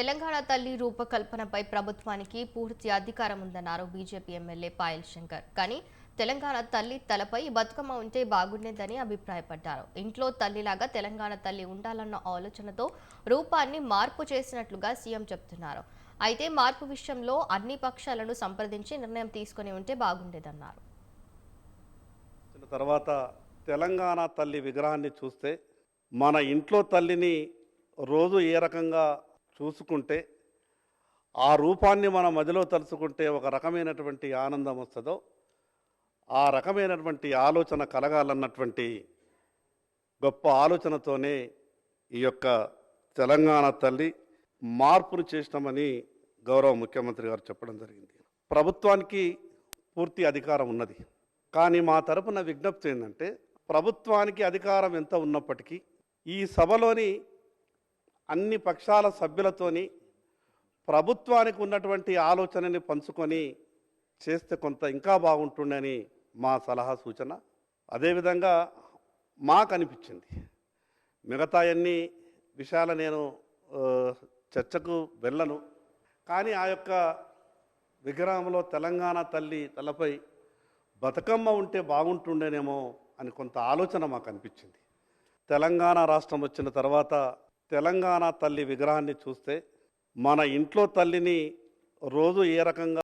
తెలంగాణ తల్లి రూపకల్పనపై ప్రభుత్వానికి పూర్తి అధికారం ఉందన్నారు బీజేపీ ఎమ్మెల్యే పాయల్ శంకర్. కానీ తెలంగాణ తల్లి తలపై బతుకమ్మ ఉంటే బాగుండేదని అభిప్రాయపడ్డారు. ఇంట్లో తల్లిలాగా తెలంగాణ తల్లి ఉండాలన్న ఆలోచనతో రూపాన్ని మార్పు చేసినట్లుగా సీఎం చెప్తున్నారు. అయితే మార్పు విషయంలో అన్ని పక్షాలను సంప్రదించి నిర్ణయం తీసుకుని ఉంటే బాగుండేదన్నారు. తర్వాత తెలంగాణ తల్లి విగ్రహాన్ని చూస్తే మన ఇంట్లో తల్లిని రోజు ఏ రకంగా చూసుకుంటే ఆ రూపాన్ని మన మదిలో తలుచుకుంటే ఒక రకమైనటువంటి ఆనందం వస్తుందో ఆ రకమైనటువంటి ఆలోచన కలగాలన్నటువంటి గొప్ప ఆలోచనతోనే ఈ యొక్క తెలంగాణ తల్లి మార్పును చేసినామని గౌరవ ముఖ్యమంత్రి గారు చెప్పడం జరిగింది. ప్రభుత్వానికి పూర్తి అధికారం ఉన్నది. కానీ మా తరపున విజ్ఞప్తి ఏంటంటే ప్రభుత్వానికి అధికారం ఎంత ఉన్నప్పటికీ ఈ సభలోని అన్ని పక్షాల సభ్యులతోని ప్రభుత్వానికి ఉన్నటువంటి ఆలోచనని పంచుకొని చేస్తే కొంత ఇంకా బాగుంటుండని మా సలహా సూచన. అదేవిధంగా మాకు అనిపించింది మిగతా అన్ని విషయాలు నేను చర్చకు వెళ్ళను. కానీ ఆ యొక్క విగ్రహంలో తెలంగాణ తల్లి తలపై బతుకమ్మ ఉంటే బాగుంటుండేనేమో అని కొంత ఆలోచన మాకు అనిపించింది తెలంగాణ రాష్ట్రం వచ్చిన తర్వాత తెలంగాణ తల్లి విగ్రహాన్ని చూస్తే మన ఇంట్లో తల్లిని రోజు ఏ రకంగా